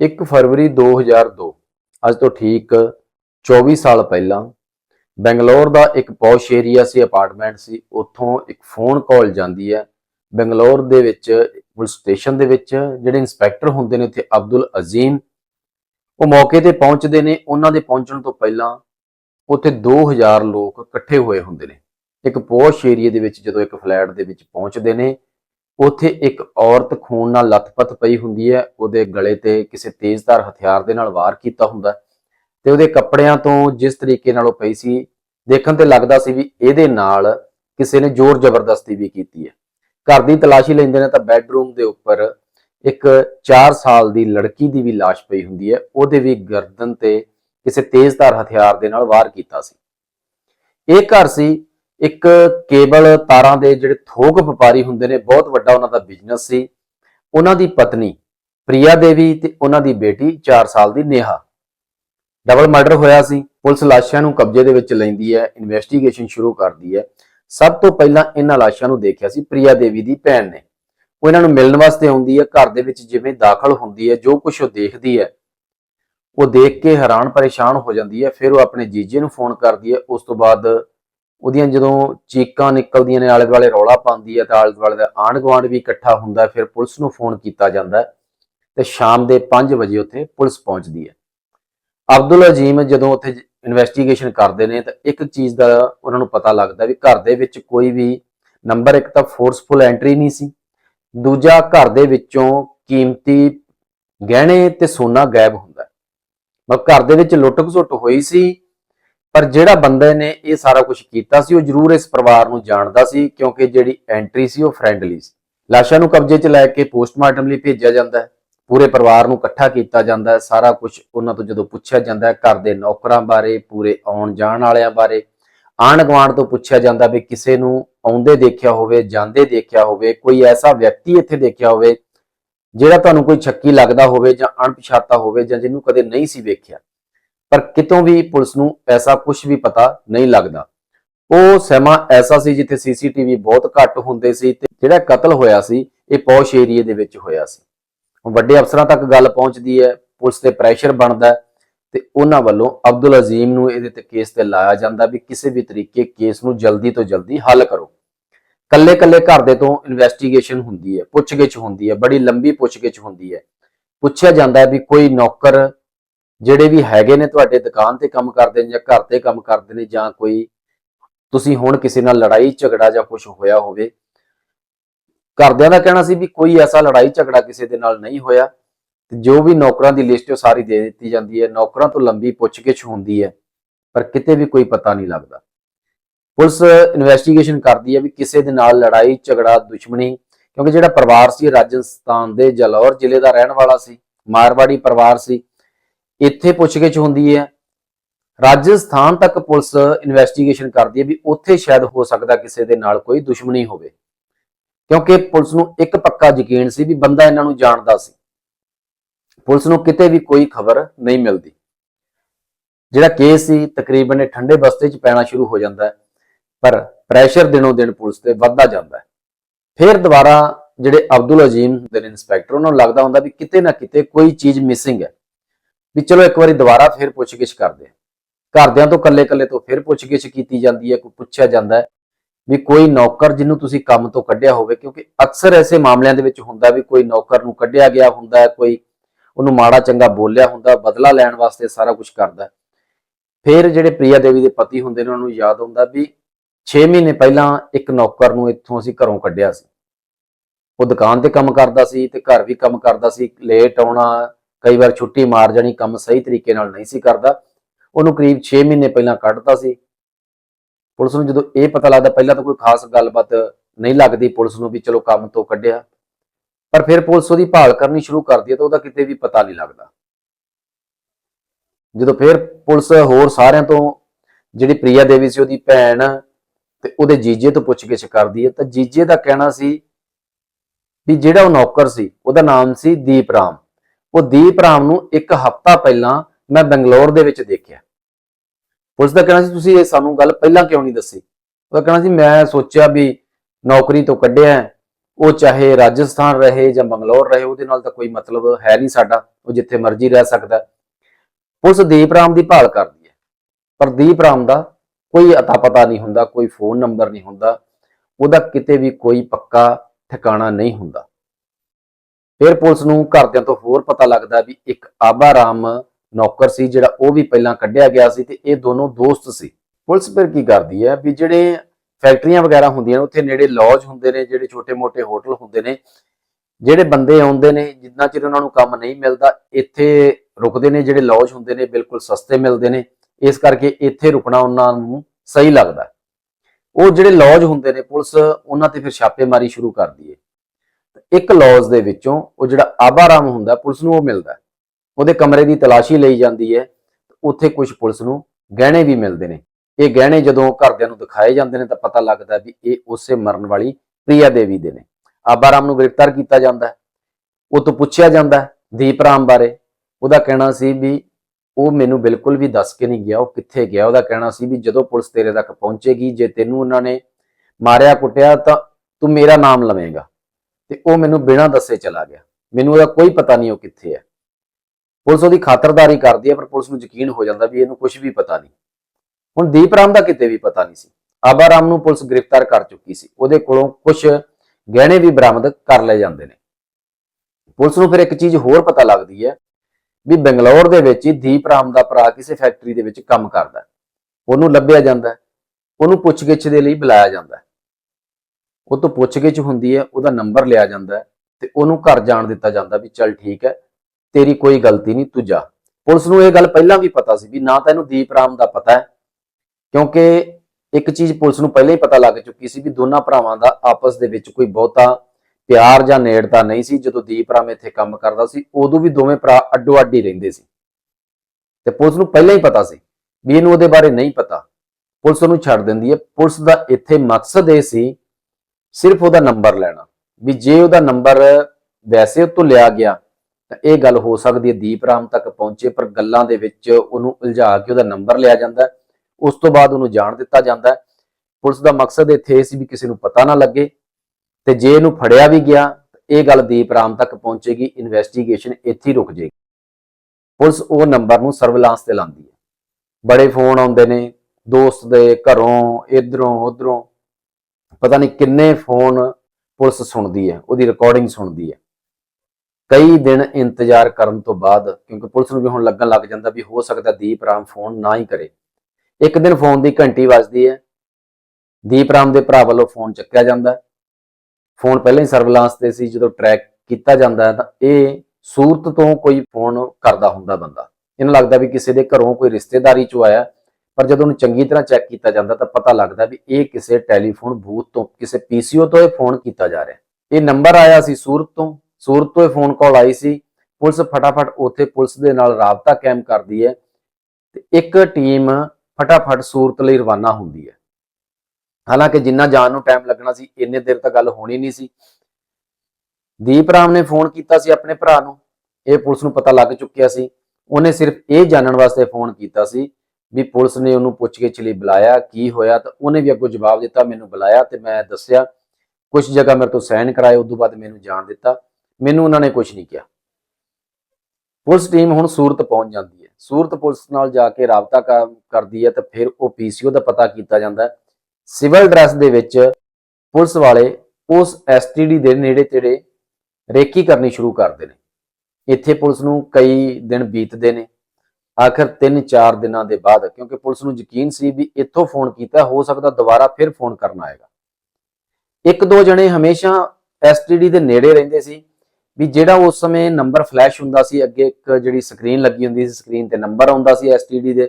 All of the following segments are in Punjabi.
1 ਫਰਵਰੀ 2002 ਅੱਜ ਤੋਂ ਠੀਕ 24 ਸਾਲ ਪਹਿਲਾਂ ਬੰਗਲੌਰ ਦਾ ਇੱਕ ਪੌਸ਼ ਏਰੀਆ ਸੀ ਅਪਾਰਟਮੈਂਟ ਸੀ, ਉੱਥੋਂ ਇੱਕ ਫੋਨ ਕਾਲ ਜਾਂਦੀ ਹੈ। ਬੰਗਲੌਰ ਦੇ ਵਿੱਚ, ਪੁਲਿਸ ਸਟੇਸ਼ਨ ਦੇ ਵਿੱਚ ਜਿਹੜੇ ਇੰਸਪੈਕਟਰ ਹੁੰਦੇ ਨੇ ਇੱਥੇ ਅਬਦੁਲ ਅਜ਼ੀਮ, ਉਹ ਮੌਕੇ ਤੇ ਪਹੁੰਚਦੇ ਨੇ। ਉਹਨਾਂ ਦੇ ਪਹੁੰਚਣ ਤੋਂ ਪਹਿਲਾਂ ਉੱਥੇ 2000 ਲੋਕ ਇਕੱਠੇ ਹੋਏ ਹੁੰਦੇ ਨੇ। ਇੱਕ ਪੌਸ਼ ਏਰੀਆ ਦੇ ਵਿੱਚ ਜਦੋਂ ਇੱਕ ਫਲੈਟ ਦੇ ਵਿੱਚ ਪਹੁੰਚਦੇ ਨੇ ਉੱਥੇ ਇੱਕ ਔਰਤ ਖੂਨ ਨਾਲ ਲੱਥਪੱਥ ਪਈ ਹੁੰਦੀ ਹੈ, ਉਹਦੇ ਗਲੇ ਤੇ ਕਿਸੇ ਤੇਜ਼ਧਾਰ ਹਥਿਆਰ ਦੇ ਨਾਲ ਵਾਰ ਕੀਤਾ ਹੁੰਦਾ ਹੈ ਤੇ ਉਹਦੇ ਕੱਪੜਿਆਂ ਤੋਂ ਜਿਸ ਤਰੀਕੇ ਨਾਲ ਉਹ ਪਈ ਸੀ, ਦੇਖਣ ਤੇ ਲੱਗਦਾ ਸੀ ਵੀ ਇਹਦੇ ਨਾਲ ਕਿਸੇ ਨੇ ਜ਼ੋਰ ਜ਼ਬਰਦਸਤੀ ਵੀ ਕੀਤੀ ਹੈ। ਘਰ ਦੀ ਤਲਾਸ਼ੀ ਲੈਂਦੇ ਨੇ ਤਾਂ ਬੈੱਡਰੂਮ ਦੇ ਉੱਪਰ ਇੱਕ 4 ਸਾਲ ਦੀ ਲੜਕੀ ਦੀ ਵੀ ਲਾਸ਼ ਪਈ ਹੁੰਦੀ ਹੈ, ਉਹਦੇ ਵੀ ਗਰਦਨ ਤੇ ਕਿਸੇ ਤੇਜ਼ਧਾਰ ਹਥਿਆਰ ਦੇ ਨਾਲ ਵਾਰ ਕੀਤਾ ਸੀ। ਇਹ ਘਰ ਸੀ ਇੱਕ ਕੇਬਲ ਤਾਰਾਂ ਦੇ ਜਿਹੜੇ ਥੋਕ ਵਪਾਰੀ ਹੁੰਦੇ ਨੇ, ਬਹੁਤ ਵੱਡਾ ਉਹਨਾਂ ਦਾ ਬਿਜ਼ਨਸ ਸੀ। ਉਹਨਾਂ ਦੀ ਪਤਨੀ ਪ੍ਰਿਆ ਦੇਵੀ ਤੇ ਉਹਨਾਂ ਦੀ ਬੇਟੀ 4 ਸਾਲ ਦੀ ਨੇਹਾ। ਡਬਲ ਮਰਡਰ ਹੋਇਆ ਸੀ। ਪੁਲਿਸ ਲਾਸ਼ਾਂ ਨੂੰ ਕਬਜ਼ੇ ਦੇ ਵਿੱਚ ਲੈਂਦੀ ਹੈ ਇਨਵੈਸਟੀਗੇਸ਼ਨ ਸ਼ੁਰੂ ਕਰਦੀ ਹੈ। ਸਭ ਤੋਂ ਪਹਿਲਾਂ ਇਹਨਾਂ ਲਾਸ਼ਾਂ ਨੂੰ ਦੇਖਿਆ ਸੀ ਪ੍ਰਿਆ ਦੇਵੀ ਦੀ ਭੈਣ ਨੇ। ਉਹ ਇਹਨਾਂ ਨੂੰ ਮਿਲਣ ਵਾਸਤੇ ਆਉਂਦੀ ਹੈ, ਘਰ ਦੇ ਵਿੱਚ ਜਿਵੇਂ ਦਾਖਲ ਹੁੰਦੀ ਹੈ, ਜੋ ਕੁਝ ਉਹ ਦੇਖਦੀ ਹੈ। ਉਹ ਦੇਖ ਕੇ ਹੈਰਾਨ ਪਰੇਸ਼ਾਨ ਹੋ ਜਾਂਦੀ ਹੈ, ਫਿਰ ਉਹ ਆਪਣੇ ਜੀਜੇ ਨੂੰ ਫੋਨ ਕਰਦੀ ਹੈ। ਉਸ ਤੋਂ ਬਾਅਦ ਉਹਦੀਆਂ ਜਦੋਂ ਚੀਕਾਂ ਨਿਕਲਦੀਆਂ ਨੇ ਆਲੇ ਦੁਆਲੇ ਰੌਲਾ ਪਾਉਂਦੀ ਹੈ ਤਾਂ ਆਲੇ ਦੁਆਲੇ ਦਾ ਆਂਢ ਗੁਆਂਢ ਵੀ ਇਕੱਠਾ ਹੁੰਦਾ, ਫਿਰ ਪੁਲਿਸ ਨੂੰ ਫੋਨ ਕੀਤਾ ਜਾਂਦਾ ਹੈ ਤੇ ਸ਼ਾਮ ਦੇ 5 ਵਜੇ ਉੱਥੇ ਪੁਲਿਸ ਪਹੁੰਚਦੀ ਹੈ ਅਬਦੁਲ ਅਜੀਮ ਜਦੋਂ ਉੱਥੇ ਇਨਵੈਸਟੀਗੇਸ਼ਨ ਕਰਦੇ ਨੇ ਤਾਂ ਇੱਕ ਚੀਜ਼ ਦਾ ਉਹਨਾਂ ਨੂੰ ਪਤਾ ਲੱਗਦਾ ਵੀ ਘਰ ਦੇ ਵਿੱਚ ਕੋਈ ਵੀ ਨੰਬਰ ਇੱਕ ਤਾਂ ਫੋਰਸਫੁਲ ਐਂਟਰੀ ਨਹੀਂ ਸੀ, ਦੂਜਾ ਘਰ ਦੇ ਵਿੱਚੋਂ ਕੀਮਤੀ ਗਹਿਣੇ ਤੇ ਸੋਨਾ ਗਾਇਬ ਹੁੰਦਾ ਹੈ। ਮਤਲਬ ਘਰ ਦੇ ਵਿੱਚ ਲੁੱਟ ਖਸੁੱਟ ਹੋਈ ਸੀ ਪਰ ਜਿਹੜਾ ਬੰਦੇ ਨੇ ਇਹ ਸਾਰਾ ਕੁਝ ਕੀਤਾ ਸੀ, ਉਹ ਜ਼ਰੂਰ ਇਸ ਪਰਿਵਾਰ ਨੂੰ ਜਾਣਦਾ ਸੀ, ਕਿਉਂਕਿ ਜਿਹੜੀ ਐਂਟਰੀ ਸੀ, ਉਹ ਫਰੈਂਡਲੀ ਸੀ। ਲਾਸ਼ਾਂ ਨੂੰ ਕਬਜ਼ੇ 'ਚ ਲੈ ਕੇ ਪੋਸਟਮਾਰਟਮ ਲਈ ਭੇਜਿਆ ਜਾਂਦਾ ਹੈ। ਪੂਰੇ ਪਰਿਵਾਰ ਨੂੰ ਇਕੱਠਾ ਕੀਤਾ ਜਾਂਦਾ ਹੈ। ਸਾਰਾ ਕੁਝ ਉਹਨਾਂ ਤੋਂ ਜਦੋਂ ਪੁੱਛਿਆ ਜਾਂਦਾ ਹੈ, ਘਰ ਦੇ ਨੌਕਰਾਂ ਬਾਰੇ, ਪੂਰੇ ਆਉਣ ਜਾਣ ਵਾਲਿਆਂ ਬਾਰੇ, ਆਂਢ ਗੁਆਂਢ ਤੋਂ ਪੁੱਛਿਆ ਜਾਂਦਾ ਵੀ ਕਿਸੇ ਨੂੰ ਆਉਂਦੇ ਦੇਖਿਆ ਹੋਵੇ, ਜਾਂਦੇ ਦੇਖਿਆ ਹੋਵੇ, ਕੋਈ ਐਸਾ ਵਿਅਕਤੀ ਇੱਥੇ ਦੇਖਿਆ ਹੋਵੇ, ਜਿਹੜਾ ਤੁਹਾਨੂੰ ਕੋਈ ਛੱਕੀ ਲੱਗਦਾ ਹੋਵੇ ਜਾਂ ਅਣਪਛਾਤਾ ਹੋਵੇ ਜਾਂ ਜਿਹਨੂੰ ਕਦੇ ਨਹੀਂ ਸੀ ਵੇਖਿਆ। ਪਰ ਕਿਤੋਂ ਵੀ ਪੁਲਿਸ ਨੂੰ ਐਸਾ ਕੁਝ ਵੀ ਪਤਾ ਨਹੀਂ ਲੱਗਦਾ। ਉਹ ਸਮਾਂ ਐਸਾ ਸੀ ਜਿੱਥੇ ਸੀਸੀਟੀਵੀ ਬਹੁਤ ਘੱਟ ਹੁੰਦੇ ਸੀ ਤੇ ਜਿਹੜਾ ਕਤਲ ਹੋਇਆ ਸੀ, ਇਹ ਪੌਸ਼ ਏਰੀਏ ਦੇ ਵਿੱਚ ਹੋਇਆ ਸੀ। ਵੱਡੇ ਅਫਸਰਾਂ ਤੱਕ ਗੱਲ ਪਹੁੰਚਦੀ ਹੈ, ਪੁਲਿਸ ਤੇ ਪ੍ਰੈਸ਼ਰ ਬਣਦਾ ਹੈ ਤੇ ਉਹਨਾਂ ਵੱਲੋਂ ਅਬਦੁਲ ਅਜ਼ੀਮ ਨੂੰ ਇਹਦੇ ਤੇ ਕੇਸ ਤੇ ਲਾਇਆ ਜਾਂਦਾ ਵੀ ਕਿਸੇ ਵੀ ਤਰੀਕੇ ਕੇਸ ਨੂੰ ਜਲਦੀ ਤੋਂ ਜਲਦੀ ਹੱਲ ਕਰੋ। ਕੱਲੇ ਕੱਲੇ ਘਰ ਦੇ ਤੋਂ ਇਨਵੈਸਟੀਗੇਸ਼ਨ ਹੁੰਦੀ ਹੈ, ਪੁੱਛਗਿੱਛ ਹੁੰਦੀ ਹੈ, ਬੜੀ ਲੰਬੀ ਪੁੱਛਗਿੱਛ ਹੁੰਦੀ ਹੈ। ਪੁੱਛਿਆ ਜਾਂਦਾ ਹੈ ਵੀ ਕੋਈ ਨੌਕਰ ਜਿਹੜੇ ਵੀ ਹੈਗੇ ਨੇ ਤੁਹਾਡੇ ਦੁਕਾਨ ਤੇ ਕੰਮ ਕਰਦੇ ਨੇ ਜਾਂ ਘਰ ਤੇ ਕੰਮ ਕਰਦੇ ਨੇ ਜਾਂ ਕੋਈ ਤੁਸੀਂ ਹੁਣ ਕਿਸੇ ਨਾਲ ਲੜਾਈ, ਝਗੜਾ ਜਾਂ ਕੁਝ ਹੋਇਆ ਹੋਵੇ, ਘਰਦਿਆਂ ਦਾ ਕਹਿਣਾ ਸੀ ਵੀ ਕੋਈ ਐਸਾ ਲੜਾਈ, ਝਗੜਾ ਕਿਸੇ ਦੇ ਨਾਲ ਨਹੀਂ ਹੋਇਆ। ਜੋ ਵੀ ਨੌਕਰਾਂ ਦੀ ਲਿਸਟ ਉਹ ਸਾਰੀ ਦੇ ਦਿੱਤੀ ਜਾਂਦੀ ਹੈ। ਨੌਕਰਾਂ ਤੋਂ ਲੰਬੀ ਪੁੱਛਗਿੱਛ ਹੁੰਦੀ ਹੈ, ਪਰ ਕਿਤੇ ਵੀ ਕੋਈ ਪਤਾ ਨਹੀਂ ਲੱਗਦਾ। ਪੁਲਿਸ ਇਨਵੈਸਟੀਗੇਸ਼ਨ ਕਰਦੀ ਹੈ ਵੀ ਕਿਸੇ ਦੇ ਨਾਲ ਲੜਾਈ, ਝਗੜਾ, ਦੁਸ਼ਮਣੀ, ਕਿਉਂਕਿ ਜਿਹੜਾ ਪਰਿਵਾਰ ਸੀ, ਰਾਜਸਥਾਨ ਦੇ ਜਲੌਰ ਜ਼ਿਲ੍ਹੇ ਦਾ ਰਹਿਣ ਵਾਲਾ ਸੀ, ਮਾਰਵਾੜੀ ਪਰਿਵਾਰ ਸੀ ਇੱਥੇ ਪੁੱਛਗਿੱਛ ਹੁੰਦੀ ਹੈ। ਰਾਜਸਥਾਨ ਤੱਕ ਪੁਲਿਸ ਇਨਵੈਸਟੀਗੇਸ਼ਨ ਕਰਦੀ ਹੈ ਵੀ ਉੱਥੇ ਸ਼ਾਇਦ ਹੋ ਸਕਦਾ ਕਿਸੇ ਦੇ ਨਾਲ ਕੋਈ ਦੁਸ਼ਮਣੀ ਹੋਵੇ। ਕਿਉਂਕਿ ਪੁਲਿਸ ਨੂੰ ਇੱਕ ਪੱਕਾ ਯਕੀਨ ਸੀ ਵੀ ਬੰਦਾ ਇਹਨਾਂ ਨੂੰ ਜਾਣਦਾ ਸੀ। ਪੁਲਿਸ ਨੂੰ ਕਿਤੇ ਵੀ ਕੋਈ ਖਬਰ ਨਹੀਂ ਮਿਲਦੀ। ਜਿਹੜਾ ਕੇਸ ਸੀ, ਤਕਰੀਬਨ ਇਹ ਠੰਡੇ ਬਸਤੇ 'ਚ ਪੈਣਾ ਸ਼ੁਰੂ ਹੋ ਜਾਂਦਾ ਹੈ, ਪਰ ਪ੍ਰੈਸ਼ਰ ਦਿਨੋਂ ਦਿਨ ਪੁਲਿਸ ਤੇ ਵੱਧਦਾ ਜਾਂਦਾ ਹੈ। ਫਿਰ ਦੁਬਾਰਾ ਜਿਹੜੇ ਅਬਦੁਲ ਅਜੀਮ ਦੇ ਇਨਸਪੈਕਟਰ ਉਹਨਾਂ ਨੂੰ ਲੱਗਦਾ ਹੁੰਦਾ ਵੀ ਕਿਤੇ ਨਾ ਕਿਤੇ ਕੋਈ ਚੀਜ਼ ਮਿਸਿੰਗ ਹੈ। ਵੀ ਚਲੋ ਇੱਕ ਵਾਰੀ ਦੁਬਾਰਾ ਫਿਰ ਪੁੱਛਗਿੱਛ ਕਰਦੇ ਘਰਦਿਆਂ ਤੋਂ ਕੱਲੇ-ਕੱਲੇ ਤੋਂ ਫਿਰ ਪੁੱਛਗਿੱਛ ਕੀਤੀ ਜਾਂਦੀ ਹੈ, ਕੋਈ ਪੁੱਛਿਆ ਜਾਂਦਾ ਹੈ ਵੀ ਕੋਈ ਨੌਕਰ ਜਿਹਨੂੰ ਤੁਸੀਂ ਕੰਮ ਤੋਂ ਕੱਢਿਆ ਹੋਵੇ, ਕਿਉਂਕਿ ਅਕਸਰ ਐਸੇ ਮਾਮਲਿਆਂ ਦੇ ਵਿੱਚ ਹੁੰਦਾ ਵੀ ਕੋਈ ਨੌਕਰ ਨੂੰ ਕੱਢਿਆ ਗਿਆ ਹੁੰਦਾ ਹੈ, ਕੋਈ ਉਹਨੂੰ ਮਾੜਾ ਚੰਗਾ ਬੋਲਿਆ ਹੁੰਦਾ, ਬਦਲਾ ਲੈਣ ਵਾਸਤੇ ਸਾਰਾ ਕੁਝ ਕਰਦਾ ਫਿਰ ਜਿਹੜੇ ਪ੍ਰਿਆ ਦੇਵੀ ਦੇ ਪਤੀ ਹੁੰਦੇ ਨੇ, ਉਹਨਾਂ ਨੂੰ ਯਾਦ ਹੁੰਦਾ ਵੀ 6 ਮਹੀਨੇ ਪਹਿਲਾਂ ਇੱਕ ਨੌਕਰ ਨੂੰ ਇੱਥੋਂ ਅਸੀਂ ਘਰੋਂ ਕੱਢਿਆ ਸੀ। ਉਹ ਦੁਕਾਨ ਤੇ ਕੰਮ ਕਰਦਾ ਸੀ ਤੇ ਘਰ ਵੀ ਕੰਮ ਕਰਦਾ ਸੀ, ਲੇਟ ਆਉਣਾ ਕਈ ਵਾਰ ਛੁੱਟੀ ਮਾਰ ਜਾਣੀ, ਕੰਮ ਸਹੀ ਤਰੀਕੇ ਨਾਲ ਨਹੀਂ ਸੀ ਕਰਦਾ। ਉਹਨੂੰ ਕਰੀਬ 6 ਮਹੀਨੇ ਪਹਿਲਾਂ ਕੱਢਤਾ ਸੀ। ਪੁਲਿਸ ਨੂੰ ਜਦੋਂ ਇਹ ਪਤਾ ਲੱਗਦਾ, ਪਹਿਲਾਂ ਤਾਂ ਕੋਈ ਖਾਸ ਗੱਲਬਾਤ ਨਹੀਂ ਲੱਗਦੀ ਪੁਲਿਸ ਨੂੰ ਵੀ ਚਲੋ ਕੰਮ ਤੋਂ ਕੱਢਿਆ। ਪਰ ਫਿਰ ਪੁਲਿਸ ਉਹਦੀ ਭਾਲ ਕਰਨੀ ਸ਼ੁਰੂ ਕਰਦੀ ਹੈ ਤਾਂ ਉਹਦਾ ਕਿਤੇ ਵੀ ਪਤਾ ਨਹੀਂ ਲੱਗਦਾ। ਜਦੋਂ ਫਿਰ ਪੁਲਿਸ ਹੋਰ ਸਾਰਿਆਂ ਤੋਂ, ਜਿਹੜੀ ਪ੍ਰਿਆ ਦੇਵੀ ਸੀ, ਉਹਦੀ ਭੈਣ ਤੇ ਉਹਦੇ ਜੀਜੇ ਤੋਂ ਪੁੱਛਗਿੱਛ ਕਰਦੀ ਹੈ, ਤਾਂ ਜੀਜੇ ਦਾ ਕਹਿਣਾ ਸੀ ਵੀ ਜਿਹੜਾ ਉਹ ਨੌਕਰ ਸੀ, ਉਹਦਾ ਨਾਮ ਸੀ ਦੀਪ ਰਾਮ। ਉਹ ਦੀਪ ਰਾਮ ਨੂੰ ਇੱਕ ਹਫ਼ਤਾ ਪਹਿਲਾਂ ਮੈਂ ਬੰਗਲੌਰ ਦੇ ਵਿੱਚ ਦੇਖਿਆ। ਪੁਲਿਸ ਦਾ ਕਹਿਣਾ ਸੀ, ਤੁਸੀਂ ਇਹ ਸਾਨੂੰ ਗੱਲ ਪਹਿਲਾਂ ਕਿਉਂ ਨਹੀਂ ਦੱਸੀ? ਉਹਦਾ ਕਹਿਣਾ ਸੀ, ਮੈਂ ਸੋਚਿਆ ਵੀ ਨੌਕਰੀ ਤੋਂ ਕੱਢਿਆ ਹੈ। ਉਹ ਚਾਹੇ ਰਾਜਸਥਾਨ ਰਹੇ ਜਾਂ ਬੰਗਲੌਰ ਰਹੇ, ਉਹਦੇ ਨਾਲ ਤਾਂ ਕੋਈ ਮਤਲਬ ਹੈ ਨਹੀਂ ਸਾਡਾ। ਉਹ ਜਿੱਥੇ ਮਰਜ਼ੀ ਰਹਿ ਸਕਦਾ ਪੁਲਿਸ ਦੀਪ ਰਾਮ ਦੀ ਭਾਲ ਕਰਦੀ ਹੈ। ਪਰ ਦੀਪ ਰਾਮ ਦਾ ਕੋਈ ਅਤਾ ਪਤਾ ਨਹੀਂ ਹੁੰਦਾ, ਕੋਈ ਫੋਨ ਨੰਬਰ ਨਹੀਂ ਹੁੰਦਾ। ਉਹਦਾ ਕਿਤੇ ਵੀ ਕੋਈ ਪੱਕਾ ਠਿਕਾਣਾ ਨਹੀਂ ਹੁੰਦਾ। ਫਿਰ ਪੁਲਿਸ ਨੂੰ ਘਰਦਿਆਂ ਤੋਂ ਹੋਰ ਪਤਾ ਲੱਗਦਾ ਵੀ ਇੱਕ ਆਬਾ ਰਾਮ ਨੌਕਰ ਸੀ, ਜਿਹੜਾ ਉਹ ਵੀ ਪਹਿਲਾਂ ਕੱਢਿਆ ਗਿਆ ਸੀ ਤੇ ਇਹ ਦੋਨੋਂ ਦੋਸਤ ਸੀ। ਪੁਲਿਸ ਫਿਰ ਕੀ ਕਰਦੀ ਹੈ ਵੀ ਜਿਹੜੇ ਫੈਕਟਰੀਆਂ ਵਗੈਰਾ ਹੁੰਦੀਆਂ ਨੇ, ਉੱਥੇ ਨੇੜੇ ਲੌਜ ਹੁੰਦੇ ਨੇ, ਜਿਹੜੇ ਛੋਟੇ-ਮੋਟੇ ਹੋਟਲ ਹੁੰਦੇ ਨੇ, ਜਿਹੜੇ ਬੰਦੇ ਆਉਂਦੇ ਨੇ, ਜਿੰਨਾ ਚਿਰ ਉਹਨਾਂ ਨੂੰ ਕੰਮ ਨਹੀਂ ਮਿਲਦਾ, ਇੱਥੇ ਰੁਕਦੇ ਨੇ, ਜਿਹੜੇ ਲੌਜ ਹੁੰਦੇ ਨੇ, ਬਿਲਕੁਲ ਸਸਤੇ ਮਿਲਦੇ ਨੇ। ਇਸ ਕਰਕੇ ਇੱਥੇ ਰੁਕਣਾ ਉਹਨਾਂ ਨੂੰ ਸਹੀ ਲੱਗਦਾ। ਉਹ ਜਿਹੜੇ ਲੌਜ ਹੁੰਦੇ ਨੇ, ਪੁਲਿਸ ਉਹਨਾਂ ਤੇ ਫਿਰ ਛਾਪੇਮਾਰੀ ਸ਼ੁਰੂ ਕਰਦੀ ਹੈ। ਇੱਕ ਲੌਜ ਦੇ ਵਿੱਚੋਂ ਉਹ ਜਿਹੜਾ ਆਬਾਰਾਮ ਹੁੰਦਾ, ਪੁਲਿਸ ਨੂੰ ਉਹ ਮਿਲਦਾ ਉਹਦੇ ਕਮਰੇ ਦੀ ਤਲਾਸ਼ੀ ਲਈ ਜਾਂਦੀ ਹੈ। ਉੱਥੇ ਕੁਝ ਪੁਲਿਸ ਨੂੰ ਗਹਿਣੇ ਵੀ ਮਿਲਦੇ ਨੇ। ਇਹ ਗਹਿਣੇ ਜਦੋਂ ਘਰਦਿਆਂ ਨੂੰ ਦਿਖਾਏ ਜਾਂਦੇ ਨੇ ਤਾਂ ਪਤਾ ਲੱਗਦਾ ਵੀ ਇਹ ਉਸੇ ਮਰਨ ਵਾਲੀ ਪ੍ਰਿਆ ਦੇਵੀ ਦੇ ਨੇ। ਆਬਾਰਾਮ ਨੂੰ ਗ੍ਰਿਫਤਾਰ ਕੀਤਾ ਜਾਂਦਾ ਉਹ ਤੋਂ ਪੁੱਛਿਆ ਜਾਂਦਾ ਹੈ, ਦੀਪ ਰਾਮ ਬਾਰੇ? ਉਹਦਾ ਕਹਿਣਾ ਸੀ ਵੀ ਉਹ ਮੈਨੂੰ ਬਿਲਕੁਲ ਵੀ ਦੱਸ ਕੇ ਨਹੀਂ ਗਿਆ, ਉਹ ਕਿੱਥੇ ਗਿਆ? ਉਹਦਾ ਕਹਿਣਾ ਸੀ ਵੀ ਜਦੋਂ ਪੁਲਿਸ ਤੇਰੇ ਤੱਕ ਪਹੁੰਚੇਗੀ, ਜੇ ਤੈਨੂੰ ਉਹਨਾਂ ਨੇ ਮਾਰਿਆ ਕੁੱਟਿਆ ਤਾਂ ਤੂੰ ਮੇਰਾ ਨਾਮ ਲਵੇਂਗਾ। ਤੇ ਉਹ ਮੈਨੂੰ ਬਿਨਾਂ ਦੱਸੇ ਚਲਾ ਗਿਆ। ਮੈਨੂੰ ਉਹਦਾ ਕੋਈ ਪਤਾ ਨਹੀਂ ਉਹ ਕਿੱਥੇ ਹੈ। ਪੁਲਿਸ ਉਹਦੀ ਖਾਤਰਦਾਰੀ ਕਰਦੀ ਹੈ, ਪਰ ਪੁਲਿਸ ਨੂੰ ਯਕੀਨ ਹੋ ਜਾਂਦਾ ਵੀ ਇਹਨੂੰ ਕੁਝ ਵੀ ਪਤਾ ਨਹੀਂ। ਹੁਣ ਦੀਪ ਰਾਮ ਦਾ ਕਿਤੇ ਵੀ ਪਤਾ ਨਹੀਂ ਸੀ। ਆਬਾ ਰਾਮ ਨੂੰ ਪੁਲਿਸ ਗ੍ਰਿਫਤਾਰ ਕਰ ਚੁੱਕੀ ਸੀ। ਉਹਦੇ ਕੋਲੋਂ ਕੁਝ ਗਹਿਣੇ ਵੀ ਬਰਾਮਦ ਕਰ ਲਏ ਜਾਂਦੇ ਨੇ। ਪੁਲਿਸ ਨੂੰ ਫਿਰ ਇੱਕ ਚੀਜ਼ ਹੋਰ ਪਤਾ ਲੱਗਦੀ ਹੈ ਵੀ ਬੰਗਲੌਰ ਦੇ ਵਿੱਚ ਹੀ ਦੀਪ ਰਾਮ ਦਾ ਭਰਾ ਕਿਸੇ ਫੈਕਟਰੀ ਦੇ ਵਿੱਚ ਕੰਮ ਕਰਦਾ ਉਹਨੂੰ ਲੱਭਿਆ ਜਾਂਦਾ ਉਹਨੂੰ ਪੁੱਛਗਿੱਛ ਦੇ ਲਈ ਬੁਲਾਇਆ ਜਾਂਦਾ ਉਹ ਤੋਂ ਪੁੱਛਗਿੱਛ ਹੁੰਦੀ ਹੈ, ਉਹਦਾ ਨੰਬਰ ਲਿਆ ਜਾਂਦਾ ਤੇ ਉਹਨੂੰ ਘਰ ਜਾਣ ਦਿੱਤਾ ਜਾਂਦਾ ਵੀ ਚੱਲ ਠੀਕ ਹੈ, ਤੇਰੀ ਕੋਈ ਗਲਤੀ ਨਹੀਂ, ਤੂੰ ਜਾ। ਪੁਲਿਸ ਨੂੰ ਇਹ ਗੱਲ ਪਹਿਲਾਂ ਵੀ ਪਤਾ ਸੀ ਵੀ ਨਾ ਤਾਂ ਇਹਨੂੰ ਦੀਪ ਰਾਮ ਦਾ ਪਤਾ ਹੈ, ਕਿਉਂਕਿ ਇੱਕ ਚੀਜ਼ ਪੁਲਿਸ ਨੂੰ ਪਹਿਲਾਂ ਹੀ ਪਤਾ ਲੱਗ ਚੁੱਕੀ ਸੀ ਵੀ ਦੋਨਾਂ ਭਰਾਵਾਂ ਦਾ ਆਪਸ ਦੇ ਵਿੱਚ ਕੋਈ ਬਹੁਤਾ ਪਿਆਰ ਜਾਂ ਨੇੜਤਾ ਨਹੀਂ ਸੀ, ਜਦੋਂ ਦੀਪ ਰਾਮ ਇੱਥੇ ਕੰਮ ਕਰਦਾ ਸੀ, ਉਦੋਂ ਵੀ ਦੋਵੇਂ ਭਰਾ ਅੱਡੋ ਅੱਡੀ ਰਹਿੰਦੇ ਸੀ। ਤੇ ਪੁਲਿਸ ਨੂੰ ਪਹਿਲਾਂ ਹੀ ਪਤਾ ਸੀ ਵੀ ਇਹਨੂੰ ਉਹਦੇ ਬਾਰੇ ਨਹੀਂ ਪਤਾ। ਪੁਲਿਸ ਉਹਨੂੰ ਛੱਡ ਦਿੰਦੀ ਹੈ। ਪੁਲਿਸ ਦਾ ਇੱਥੇ ਮਕਸਦ ਇਹ ਸੀ ਸਿਰਫ ਉਹਦਾ ਨੰਬਰ ਲੈਣਾ। ਵੀ ਜੇ ਉਹਦਾ ਨੰਬਰ ਵੈਸੇ ਉਹ ਲਿਆ ਗਿਆ, ਤਾਂ ਇਹ ਗੱਲ ਹੋ ਸਕਦੀ ਹੈ ਦੀਪ ਰਾਮ ਤੱਕ ਪਹੁੰਚੇ, ਪਰ ਗੱਲਾਂ ਦੇ ਵਿੱਚ ਉਹਨੂੰ ਉਲਝਾ ਕੇ ਉਹਦਾ ਨੰਬਰ ਲਿਆ ਜਾਂਦਾ ਉਸ ਤੋਂ ਬਾਅਦ ਉਹਨੂੰ ਜਾਣ ਦਿੱਤਾ ਜਾਂਦਾ ਪੁਲਿਸ ਦਾ ਮਕਸਦ ਇੱਥੇ ਇਹ ਸੀ ਵੀ ਕਿਸੇ ਨੂੰ ਪਤਾ ਨਾ ਲੱਗੇ ਤੇ ਜੇ ਇਹਨੂੰ ਫੜਿਆ ਵੀ ਗਿਆ ਤਾਂ ਇਹ ਗੱਲ ਦੀਪ ਰਾਮ ਤੱਕ ਪਹੁੰਚੇਗੀ ਇਨਵੈਸਟੀਗੇਸ਼ਨ ਇੱਥੇ ਰੁਕ ਜਾਏਗੀ। ਪੁਲਿਸ ਉਹ ਨੰਬਰ ਨੂੰ ਸਰਵੇਲਾਂਸ ਤੇ ਲਾਉਂਦੀ ਹੈ। ਬੜੇ ਫੋਨ ਆਉਂਦੇ ਨੇ, ਦੋਸਤ ਦੇ ਘਰੋਂ, ਇਧਰੋਂ, ਉਧਰੋਂ। ਪਤਾ ਨਹੀਂ ਕਿੰਨੇ ਫੋਨ ਪੁਲਿਸ ਸੁਣਦੀ ਹੈ, ਉਹਦੀ ਰਿਕਾਰਡਿੰਗ ਸੁਣਦੀ ਹੈ। ਕਈ ਦਿਨ ਇੰਤਜ਼ਾਰ ਕਰਨ ਤੋਂ ਬਾਅਦ, ਕਿਉਂਕਿ ਪੁਲਿਸ ਨੂੰ ਵੀ ਹੁਣ ਲੱਗਣ ਲੱਗ ਜਾਂਦਾ ਵੀ ਹੋ ਸਕਦਾ ਦੀਪ ਰਾਮ ਫੋਨ ਨਾ ਹੀ ਕਰੇ। ਇੱਕ ਦਿਨ ਫੋਨ ਦੀ ਘੰਟੀ ਵੱਜਦੀ ਹੈ। ਦੀਪ ਰਾਮ ਦੇ ਭਰਾ ਵੱਲੋਂ ਫੋਨ ਚੱਕਿਆ ਜਾਂਦਾ ਫੋਨ ਪਹਿਲਾਂ ਹੀ ਸਰਵੇਲਾਂਸ ਤੇ ਸੀ, ਜਦੋਂ ਟਰੈਕ ਕੀਤਾ ਜਾਂਦਾ ਤਾਂ ਇਹ ਸੂਰਤ ਤੋਂ ਕੋਈ ਫੋਨ ਕਰਦਾ ਹੁੰਦਾ ਬੰਦਾ। ਇਹਨੂੰ ਲੱਗਦਾ ਵੀ ਕਿਸੇ ਦੇ ਘਰੋਂ ਕੋਈ ਰਿਸ਼ਤੇਦਾਰੀ ਚੋਂ ਆਇਆ ਪਰ ਜਦੋਂ ਉਹਨੂੰ ਚੰਗੀ ਤਰ੍ਹਾਂ ਚੈੱਕ ਕੀਤਾ ਜਾਂਦਾ ਤਾਂ ਪਤਾ ਲੱਗਦਾ ਵੀ ਇਹ ਕਿਸੇ ਟੈਲੀਫੋਨ ਬੂਥ ਤੋਂ, ਕਿਸੇ ਪੀਸੀਓ ਤੋਂ ਇਹ ਫੋਨ ਕੀਤਾ ਜਾ ਰਿਹਾ ਇਹ ਨੰਬਰ ਆਇਆ ਸੀ ਸੂਰਤ ਤੋਂ ਸੂਰਤ ਤੋਂ ਇਹ ਫੋਨ ਕਾਲ ਆਈ ਸੀ। ਪੁਲਿਸ ਫਟਾਫਟ ਉੱਥੇ ਪੁਲਿਸ ਦੇ ਨਾਲ ਰਾਬਤਾ ਕਾਇਮ ਕਰਦੀ ਹੈ ਤੇ ਇੱਕ ਟੀਮ ਫਟਾਫਟ ਸੂਰਤ ਲਈ ਰਵਾਨਾ ਹੁੰਦੀ ਹੈ। ਹਾਲਾਂਕਿ ਜਿੰਨਾ ਜਾਣ ਨੂੰ ਟਾਈਮ ਲੱਗਣਾ ਸੀ, ਇੰਨੇ ਦੇਰ ਤੱਕ ਗੱਲ ਹੋਣੀ ਨਹੀਂ ਸੀ। ਦੀਪ ਰਾਮ ਨੇ ਫੋਨ ਕੀਤਾ ਸੀ ਆਪਣੇ ਭਰਾ ਨੂੰ। ਇਹ ਪੁਲਿਸ ਨੂੰ ਪਤਾ ਲੱਗ ਚੁੱਕਿਆ ਸੀ। ਉਹਨੇ ਸਿਰਫ ਇਹ ਜਾਣਨ ਵਾਸਤੇ ਫੋਨ ਕੀਤਾ ਸੀ ਵੀ ਪੁਲਿਸ ਨੇ ਉਹਨੂੰ ਪੁੱਛਗਿੱਛ ਲਈ ਬੁਲਾਇਆ, ਕੀ ਹੋਇਆ, ਤਾਂ ਉਹਨੇ ਵੀ ਅੱਗੋਂ ਜਵਾਬ ਦਿੱਤਾ, ਮੈਨੂੰ ਬੁਲਾਇਆ ਤੇ ਮੈਂ ਦੱਸਿਆ ਕੁਝ ਜਗ੍ਹਾ ਮੇਰੇ ਤੋਂ ਸਾਈਨ ਕਰਾਏ ਉਸ ਤੋਂ ਬਾਅਦ ਮੈਨੂੰ ਜਾਣ ਦਿੱਤਾ, ਮੈਨੂੰ ਉਹਨਾਂ ਨੇ ਕੁਝ ਨਹੀਂ ਕਿਹਾ। ਪੁਲਿਸ ਟੀਮ ਹੁਣ ਸੂਰਤ ਪਹੁੰਚ ਜਾਂਦੀ ਹੈ। ਸੂਰਤ ਪੁਲਿਸ ਨਾਲ ਜਾ ਕੇ ਰਾਬਤਾ ਕਰਦੀ ਹੈ ਤਾਂ ਫਿਰ ਉਹ ਪੀਸੀਓ ਦਾ ਪਤਾ ਕੀਤਾ ਜਾਂਦਾ ਸਿਵਲ ਡਰੈਸ ਦੇ ਵਿੱਚ ਪੁਲਿਸ ਵਾਲੇ ਉਸ ਐਸਟੀਡੀ ਦੇ ਨੇੜੇ ਤੇੜੇ ਰੇਕੀ ਕਰਨੀ ਸ਼ੁਰੂ ਕਰਦੇ ਨੇ। ਇੱਥੇ ਪੁਲਿਸ ਨੂੰ ਕਈ ਦਿਨ ਬੀਤਦੇ ਨੇ। ਆਖਰ 3-4 ਦਿਨਾਂ ਦੇ ਬਾਅਦ, ਕਿਉਂਕਿ ਪੁਲਿਸ ਨੂੰ ਯਕੀਨ ਸੀ ਵੀ ਇੱਥੋਂ ਫੋਨ ਕੀਤਾ, ਹੋ ਸਕਦਾ ਦੁਬਾਰਾ ਫਿਰ ਫੋਨ ਕਰਨ ਆਏਗਾ। ਇੱਕ ਦੋ ਜਣੇ ਹਮੇਸ਼ਾ ਐਸਟੀਡੀ ਦੇ ਨੇੜੇ ਰਹਿੰਦੇ ਸੀ, ਵੀ ਜਿਹੜਾ ਉਸ ਸਮੇਂ ਨੰਬਰ ਫਲੈਸ਼ ਹੁੰਦਾ ਸੀ, ਅੱਗੇ ਇੱਕ ਜਿਹੜੀ ਸਕਰੀਨ ਲੱਗੀ ਹੁੰਦੀ ਸੀ, ਸਕਰੀਨ ਤੇ ਨੰਬਰ ਆਉਂਦਾ ਸੀ ਐਸਟੀਡੀ ਦੇ,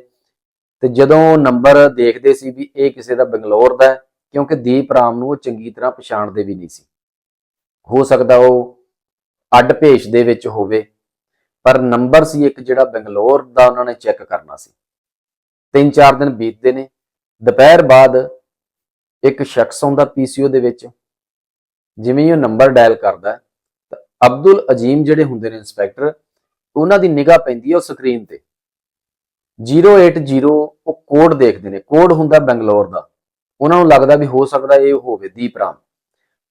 ਤੇ ਜਦੋਂ ਨੰਬਰ ਦੇਖਦੇ ਸੀ ਵੀ ਇਹ ਕਿਸੇ ਦਾ ਬੰਗਲੌਰ ਦਾ ਹੈ, ਕਿਉਂਕਿ ਦੀਪ ਰਾਮ ਨੂੰ ਉਹ ਚੰਗੀ ਤਰ੍ਹਾਂ ਪਛਾਣਦੇ ਵੀ ਨਹੀਂ ਸੀ। ਹੋ ਸਕਦਾ ਉਹ ਅੱਡ ਭੇਸ਼ ਦੇ ਵਿੱਚ ਹੋਵੇ ਪਰ ਨੰਬਰ ਸੀ ਇੱਕ ਜਿਹੜਾ ਬੰਗਲੌਰ ਦਾ ਉਹਨਾਂ ਨੇ ਚੈੱਕ ਕਰਨਾ ਸੀ। ਤਿੰਨ ਚਾਰ ਦਿਨ ਬੀਤਦੇ ਨੇ। ਦੁਪਹਿਰ ਬਾਅਦ ਇੱਕ ਸ਼ਖਸ ਆਉਂਦਾ ਪੀਸੀਓ ਦੇ ਵਿੱਚ, ਜਿਵੇਂ ਹੀ ਉਹ ਨੰਬਰ ਡਾਇਲ ਕਰਦਾ ਤਾਂ ਅਬਦੁਲ ਅਜੀਮ ਜਿਹੜੇ ਹੁੰਦੇ ਨੇ ਇੰਸਪੈਕਟਰ, ਉਹਨਾਂ ਦੀ ਨਿਗਾਹ ਪੈਂਦੀ ਹੈ ਉਹ ਸਕਰੀਨ ਤੇ। 080 ਉਹ ਕੋਡ ਦੇਖਦੇ ਨੇ। ਕੋਡ ਹੁੰਦਾ ਬੰਗਲੌਰ ਦਾ। ਉਹਨਾਂ ਨੂੰ ਲੱਗਦਾ ਵੀ ਹੋ ਸਕਦਾ ਇਹ ਹੋਵੇ ਦੀਪ ਰਾਮ।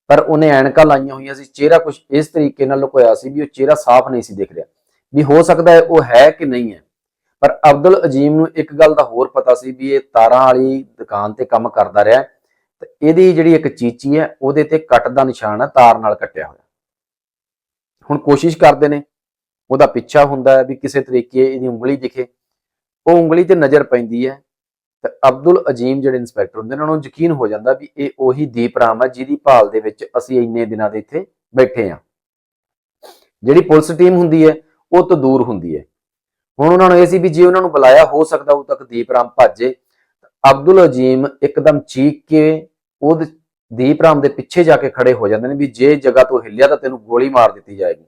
ਪਰ ਉਹਨੇ ਐਨਕਾਂ ਲਾਈਆਂ ਹੋਈਆਂ ਸੀ। ਚਿਹਰਾ ਕੁਝ ਇਸ ਤਰੀਕੇ ਨਾਲ ਲੁਕੋਇਆ ਸੀ ਵੀ ਉਹ ਚਿਹਰਾ ਸਾਫ਼ ਨਹੀਂ ਸੀ ਦਿਖ ਰਿਹਾ। ਵੀ ਹੋ ਸਕਦਾ ਹੈ ਉਹ ਹੈ ਕਿ ਨਹੀਂ ਹੈ। ਪਰ ਅਬਦੁਲ ਅਜੀਮ ਨੂੰ ਇੱਕ ਗੱਲ ਦਾ ਹੋਰ ਪਤਾ ਸੀ ਵੀ ਇਹ ਤਾਰਾਂ ਵਾਲੀ ਦੁਕਾਨ ਤੇ ਕੰਮ ਕਰਦਾ ਰਿਹਾ ਤੇ ਇਹਦੀ ਜਿਹੜੀ ਇੱਕ ਚੀਚੀ ਹੈ, ਉਹਦੇ ਤੇ ਕੱਟ ਦਾ ਨਿਸ਼ਾਨ ਹੈ, ਤਾਰ ਨਾਲ ਕੱਟਿਆ ਹੋਇਆ। ਹੁਣ ਕੋਸ਼ਿਸ਼ ਕਰਦੇ ਨੇ, ਉਹਦਾ ਪਿੱਛਾ ਹੁੰਦਾ ਹੈ ਵੀ ਕਿਸੇ ਤਰੀਕੇ ਇਹਦੀ ਉਂਗਲੀ ਦਿਖੇ। ਉਹ ਉਂਗਲੀ ਤੇ ਨਜ਼ਰ ਪੈਂਦੀ ਹੈ ਤੇ ਅਬਦੁਲ ਅਜੀਮ ਜਿਹੜੇ ਇਨਸਪੈਕਟਰ ਹੁੰਦੇ ਨੇ, ਉਹਨਾਂ ਨੂੰ ਯਕੀਨ ਹੋ ਜਾਂਦਾ ਵੀ ਇਹ ਉਹੀ ਦੀਪ ਰਾਮ ਹੈ ਜਿਹਦੀ ਭਾਲ ਦੇ ਵਿੱਚ ਅਸੀਂ ਇੰਨੇ ਦਿਨਾਂ ਦੇ ਇੱਥੇ ਬੈਠੇ ਹਾਂ। ਜਿਹੜੀ ਪੁਲਿਸ ਟੀਮ ਹੁੰਦੀ ਹੈ ਉਹ ਤੋਂ ਦੂਰ ਹੁੰਦੀ ਹੈ। ਹੁਣ ਉਹਨਾਂ ਨੂੰ ਇਹ ਸੀ ਵੀ ਜੇ ਉਹਨਾਂ ਨੂੰ ਬੁਲਾਇਆ ਹੋ ਸਕਦਾ ਉਹ ਤੱਕ ਦੀਪ ਰਾਮ ਭੱਜੇ ਅਬਦੁਲ ਅਜੀਮ ਇੱਕਦਮ ਚੀਕ ਕੇ ਉਹਦੇ ਦੀਪ ਰਾਮ ਦੇ ਪਿੱਛੇ ਜਾ ਕੇ ਖੜੇ ਹੋ ਜਾਂਦੇ ਨੇ ਵੀ ਜੇ ਜਗ੍ਹਾ ਤੋਂ ਹਿੱਲਿਆ ਤਾਂ ਤੈਨੂੰ ਗੋਲੀ ਮਾਰ ਦਿੱਤੀ ਜਾਏਗੀ।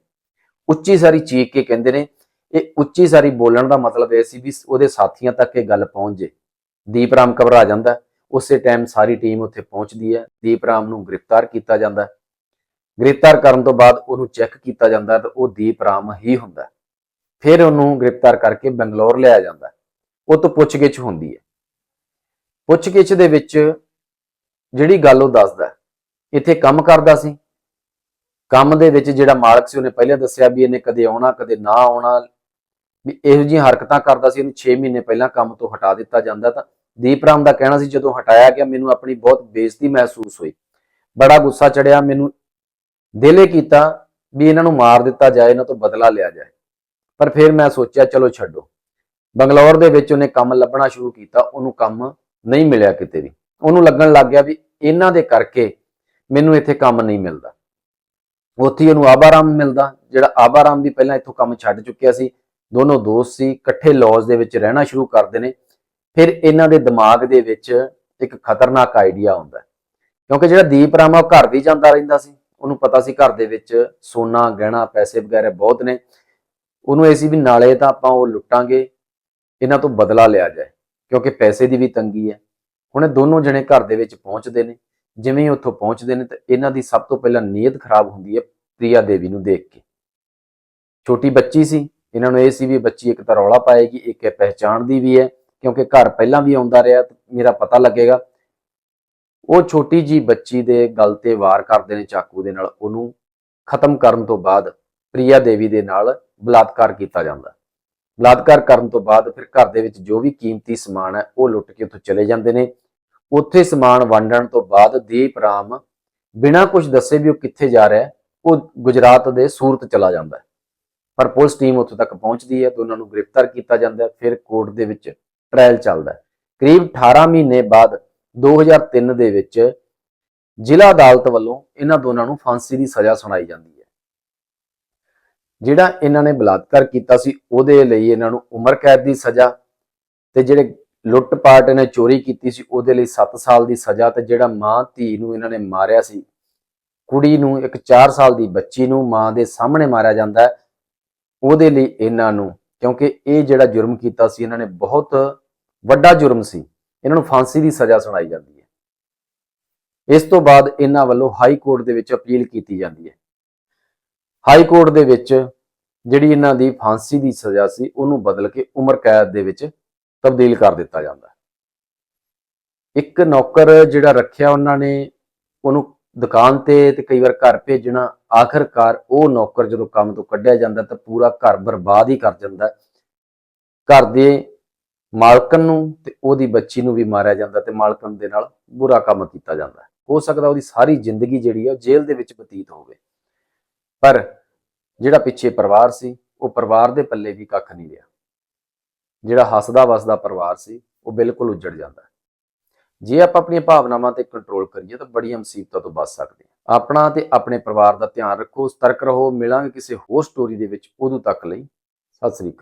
ਉੱਚੀ ਸਾਰੀ ਚੀਕ ਕੇ ਕਹਿੰਦੇ ਨੇ, ਇਹ ਉੱਚੀ ਸਾਰੀ ਬੋਲਣ ਦਾ ਮਤਲਬ ਇਹ ਸੀ ਵੀ ਉਹਦੇ ਸਾਥੀਆਂ ਤੱਕ ਇਹ ਗੱਲ ਪਹੁੰਚ ਜੇ। ਦੀਪ ਰਾਮ ਘਬਰਾ ਜਾਂਦਾ, ਉਸੇ ਟਾਈਮ ਸਾਰੀ ਟੀਮ ਉੱਥੇ ਪਹੁੰਚਦੀ ਹੈ। ਦੀਪ ਰਾਮ ਨੂੰ ਗ੍ਰਿਫਤਾਰ ਕੀਤਾ ਜਾਂਦਾ। ਗ੍ਰਿਫਤਾਰ ਕਰਨ ਤੋਂ ਬਾਅਦ ਉਹਨੂੰ ਚੈੱਕ ਕੀਤਾ ਜਾਂਦਾ ਤਾਂ ਉਹ ਦੀਪ ਰਾਮ ਹੀ ਹੁੰਦਾ ਫਿਰ ਉਹਨੂੰ ਗ੍ਰਿਫਤਾਰ ਕਰਕੇ ਬੰਗਲੌਰ ਲਿਆਇਆ ਜਾਂਦਾ ਉਹ ਤੋਂ ਪੁੱਛਗਿੱਛ ਹੁੰਦੀ ਹੈ। ਪੁੱਛਗਿੱਛ ਦੇ ਵਿੱਚ ਜਿਹੜੀ ਗੱਲ ਉਹ ਦੱਸਦਾ ਇੱਥੇ ਕੰਮ ਕਰਦਾ ਸੀ। ਕੰਮ ਦੇ ਵਿੱਚ ਜਿਹੜਾ ਮਾਲਕ ਸੀ, ਉਹਨੇ ਪਹਿਲਾਂ ਦੱਸਿਆ ਵੀ ਇਹਨੇ ਕਦੇ ਆਉਣਾ, ਕਦੇ ਨਾ ਆਉਣਾ। ਵੀ ਇਹੋ ਜਿਹੀਆਂ ਹਰਕਤਾਂ ਕਰਦਾ ਸੀ ਇਹਨੂੰ 6 ਮਹੀਨੇ ਪਹਿਲਾਂ ਕੰਮ ਤੋਂ ਹਟਾ ਦਿੱਤਾ ਜਾਂਦਾ ਤਾਂ ਦੀਪ ਰਾਮ ਦਾ ਕਹਿਣਾ ਸੀ ਜਦੋਂ ਹਟਾਇਆ ਗਿਆ, ਮੈਨੂੰ ਆਪਣੀ ਬਹੁਤ ਬੇਇੱਜ਼ਤੀ ਮਹਿਸੂਸ ਹੋਈ। ਬੜਾ ਗੁੱਸਾ ਚੜਿਆ, ਮੈਨੂੰ ਦਿਲੇ ਕੀਤਾ ਵੀ ਇਹਨਾਂ ਨੂੰ ਮਾਰ ਦਿੱਤਾ ਜਾਏ, ਇਹਨਾਂ ਤੋਂ ਬਦਲਾ ਲਿਆ ਜਾਏ। ਪਰ ਫਿਰ ਮੈਂ ਸੋਚਿਆ, ਚਲੋ ਛੱਡੋ। ਬੰਗਲੌਰ ਦੇ ਵਿੱਚ ਉਹਨੇ ਕੰਮ ਲੱਭਣਾ ਸ਼ੁਰੂ ਕੀਤਾ, ਉਹਨੂੰ ਕੰਮ ਨਹੀਂ ਮਿਲਿਆ ਕਿਤੇ ਵੀ। ਉਹਨੂੰ ਲੱਗਣ ਲੱਗ ਗਿਆ ਵੀ ਇਹਨਾਂ ਦੇ ਕਰਕੇ ਮੈਨੂੰ ਇੱਥੇ ਕੰਮ ਨਹੀਂ ਮਿਲਦਾ। ਉੱਥੇ ਹੀ ਉਹਨੂੰ ਆਬਾਰਾਮ ਮਿਲਦਾ, ਜਿਹੜਾ ਆਬਾਰਾਮ ਵੀ ਪਹਿਲਾਂ ਇੱਥੋਂ ਕੰਮ ਛੱਡ ਚੁੱਕਿਆ ਸੀ। ਦੋਨੋਂ ਦੋਸਤ ਸੀ, ਇਕੱਠੇ ਲੌਜ ਦੇ ਵਿੱਚ ਰਹਿਣਾ ਸ਼ੁਰੂ ਕਰਦੇ ਨੇ। ਫਿਰ ਇਹਨਾਂ ਦੇ ਦਿਮਾਗ ਦੇ ਵਿੱਚ ਇੱਕ ਖਤਰਨਾਕ ਆਈਡੀਆ ਆਉਂਦਾ ਕਿਉਂਕਿ ਜਿਹੜਾ ਦੀਪ ਰਾਮ ਆ ਉਹ ਘਰ ਵੀ ਜਾਂਦਾ ਰਹਿੰਦਾ ਸੀ। ਉਹਨੂੰ ਪਤਾ ਸੀ ਘਰ ਦੇ ਵਿੱਚ ਸੋਨਾ, ਗਹਿਣਾ, ਪੈਸੇ ਵਗੈਰਾ ਬਹੁਤ ਨੇ। ਉਹਨੂੰ ਇਹ ਸੀ ਵੀ ਨਾਲੇ ਤਾਂ ਆਪਾਂ ਉਹ ਲੁੱਟਾਂਗੇ, ਇਹਨਾਂ ਤੋਂ ਬਦਲਾ ਲਿਆ ਜਾਏ, ਕਿਉਂਕਿ ਪੈਸੇ ਦੀ ਵੀ ਤੰਗੀ ਹੈ। ਹੁਣ ਇਹ ਦੋਨੋਂ ਜਣੇ ਘਰ ਦੇ ਵਿੱਚ ਪਹੁੰਚਦੇ ਨੇ, ਜਿਵੇਂ ਹੀ ਉੱਥੋਂ ਪਹੁੰਚਦੇ ਨੇ ਤਾਂ ਇਹਨਾਂ ਦੀ ਸਭ ਤੋਂ ਪਹਿਲਾਂ ਨੀਅਤ ਖਰਾਬ ਹੁੰਦੀ ਹੈ ਪ੍ਰਿਆ ਦੇਵੀ ਨੂੰ ਦੇਖ ਕੇ। ਛੋਟੀ ਬੱਚੀ ਸੀ, ਇਹਨਾਂ ਨੂੰ ਇਹ ਸੀ ਵੀ ਬੱਚੀ ਇੱਕ ਤਾਂ ਰੌਲਾ ਪਾਏਗੀ, ਇੱਕ ਇਹ ਪਹਿਚਾਣ ਦੀ ਵੀ ਹੈ, ਕਿਉਂਕਿ ਘਰ ਪਹਿਲਾਂ ਵੀ ਆਉਂਦਾ ਰਿਹਾ ਮੇਰਾ ਪਤਾ ਲੱਗੇਗਾ। ਉਹ ਛੋਟੀ ਜੀ ਬੱਚੀ ਦੇ ਗਲ ਤੇ ਵਾਰ ਕਰਦੇ ਨੇ ਚਾਕੂ ਦੇ ਨਾਲ, ਉਹਨੂੰ ਖਤਮ ਕਰਨ ਤੋਂ ਬਾਅਦ ਪ੍ਰਿਆ ਦੇਵੀ ਦੇ ਨਾਲ ਬਲਾਤਕਾਰ ਕੀਤਾ ਜਾਂਦਾ। ਬਲਾਤਕਾਰ ਕਰਨ ਤੋਂ ਬਾਅਦ ਫਿਰ ਘਰ ਦੇ ਵਿੱਚ ਜੋ ਵੀ ਕੀਮਤੀ ਸਮਾਨ ਹੈ, ਉਹ ਲੁੱਟ ਕੇ ਉੱਥੋਂ ਚਲੇ ਜਾਂਦੇ ਨੇ। ਉੱਥੇ ਸਮਾਨ ਵੰਡਣ ਤੋਂ ਬਾਅਦ ਦੀਪ ਰਾਮ ਬਿਨਾਂ ਕੁਝ ਦੱਸੇ ਵੀ ਉਹ ਕਿੱਥੇ ਜਾ ਰਿਹਾ ਉਹ ਗੁਜਰਾਤ ਦੇ ਸੂਰਤ ਚਲਾ ਜਾਂਦਾ ਪਰ ਪੁਲਿਸ ਟੀਮ ਉੱਥੇ ਤੱਕ ਪਹੁੰਚਦੀ ਹੈ ਤੇ ਉਹਨਾਂ ਨੂੰ ਗ੍ਰਿਫਤਾਰ ਕੀਤਾ ਜਾਂਦਾ ਫਿਰ ਕੋਰਟ ਦੇ ਵਿੱਚ ਟ੍ਰਾਇਲ ਚੱਲਦਾ ਕਰੀਬ 18 ਮਹੀਨੇ ਬਾਅਦ 2003 ਦੇ ਵਿੱਚ ਜ਼ਿਲ੍ਹਾ ਅਦਾਲਤ ਵੱਲੋਂ ਇਹਨਾਂ ਦੋਨਾਂ ਨੂੰ ਫਾਂਸੀ ਦੀ ਸਜ਼ਾ ਸੁਣਾਈ ਜਾਂਦੀ ਹੈ। ਜਿਹੜਾ ਇਹਨਾਂ ਨੇ ਬਲਾਤਕਾਰ ਕੀਤਾ ਸੀ, ਉਹਦੇ ਲਈ ਇਹਨਾਂ ਨੂੰ ਉਮਰ ਕੈਦ ਦੀ ਸਜ਼ਾ ਤੇ ਜਿਹੜੇ ਲੁੱਟ ਪਾਟ ਇਹਨੇ ਚੋਰੀ ਕੀਤੀ ਸੀ, ਉਹਦੇ ਲਈ 7 ਸਾਲ ਦੀ ਸਜ਼ਾ ਤੇ ਜਿਹੜਾ ਮਾਂ ਧੀ ਨੂੰ ਇਹਨਾਂ ਨੇ ਮਾਰਿਆ ਸੀ, ਕੁੜੀ ਨੂੰ ਇੱਕ 4 ਸਾਲ ਦੀ ਬੱਚੀ ਨੂੰ ਮਾਂ ਦੇ ਸਾਹਮਣੇ ਮਾਰਿਆ ਜਾਂਦਾ ਹੈ, ਉਹਦੇ ਲਈ ਇਹਨਾਂ ਨੂੰ ਕਿਉਂਕਿ ਇਹ ਜਿਹੜਾ ਜੁਰਮ ਕੀਤਾ ਸੀ, ਇਹਨਾਂ ਨੇ ਬਹੁਤ ਵੱਡਾ ਜੁਰਮ ਸੀ। ਇਹਨਾਂ ਨੂੰ ਫਾਂਸੀ ਦੀ ਸਜ਼ਾ ਸੁਣਾਈ ਜਾਂਦੀ ਹੈ। ਇਸ ਤੋਂ ਬਾਅਦ ਇਹਨਾਂ ਵੱਲੋਂ ਹਾਈ ਕੋਰਟ ਦੇ ਵਿੱਚ ਅਪੀਲ ਕੀਤੀ ਜਾਂਦੀ ਹੈ। ਹਾਈ ਕੋਰਟ ਦੇ ਵਿੱਚ ਜਿਹੜੀ ਇਹਨਾਂ ਦੀ ਫਾਂਸੀ ਦੀ ਸਜ਼ਾ ਸੀ, ਉਹਨੂੰ ਬਦਲ ਕੇ ਉਮਰ ਕੈਦ ਦੇ ਵਿੱਚ ਤਬਦੀਲ ਕਰ ਦਿੱਤਾ ਜਾਂਦਾ ਇੱਕ ਨੌਕਰ ਜਿਹੜਾ ਰੱਖਿਆ ਉਹਨਾਂ ਨੇ, ਉਹਨੂੰ ਦੁਕਾਨ ਤੇ ਤੇ ਕਈ ਵਾਰ ਘਰ ਭੇਜਣਾ, ਆਖਰਕਾਰ ਉਹ ਨੌਕਰ ਜਦੋਂ ਕੰਮ ਤੋਂ ਕੱਢਿਆ ਜਾਂਦਾ ਤਾਂ ਪੂਰਾ ਘਰ ਬਰਬਾਦ ਹੀ ਕਰ ਜਾਂਦਾ ਘਰ ਦੇ ਮਾਲਕਨ ਨੂੰ ਤੇ ਉਹਦੀ ਬੱਚੀ ਨੂੰ ਵੀ ਮਾਰਿਆ ਜਾਂਦਾ ਤੇ ਮਾਲਕਨ ਦੇ ਨਾਲ ਬੁਰਾ ਕੰਮ ਕੀਤਾ ਜਾਂਦਾ। ਹੋ ਸਕਦਾ ਉਹਦੀ ਸਾਰੀ ਜ਼ਿੰਦਗੀ ਜਿਹੜੀ ਹੈ ਉਹ ਜੇਲ੍ਹ ਦੇ ਵਿੱਚ ਬਤੀਤ ਹੋਵੇ। ਪਰ ਜਿਹੜਾ ਪਿੱਛੇ ਪਰਿਵਾਰ ਸੀ, ਉਹ ਪਰਿਵਾਰ ਦੇ ਪੱਲੇ ਵੀ ਕੱਖ ਨਹੀਂ ਰਿਹਾ। ਜਿਹੜਾ ਹੱਸਦਾ ਵਸਦਾ ਪਰਿਵਾਰ ਸੀ, ਉਹ ਬਿਲਕੁਲ ਉੱਜੜ ਜਾਂਦਾ। ਜੇ ਆਪਾਂ ਆਪਣੀਆਂ ਭਾਵਨਾਵਾਂ ਤੇ ਕੰਟਰੋਲ ਕਰੀਏ ਤਾਂ ਬੜੀਆਂ ਮੁਸੀਬਤਾਂ ਤੋਂ ਬਚ ਸਕਦੇ ਹਾਂ। ਆਪਣਾ ਤੇ ਆਪਣੇ ਪਰਿਵਾਰ ਦਾ ਧਿਆਨ ਰੱਖੋ, ਸਤਰਕ ਰਹੋ, ਮਿਲਾਂਗੇ ਕਿਸੇ ਹੋਰ ਸਟੋਰੀ ਦੇ ਵਿੱਚ ਉਦੋਂ ਤੱਕ ਲਈ। ਸਤਿ ਸ੍ਰੀ ਅਕਾਲ।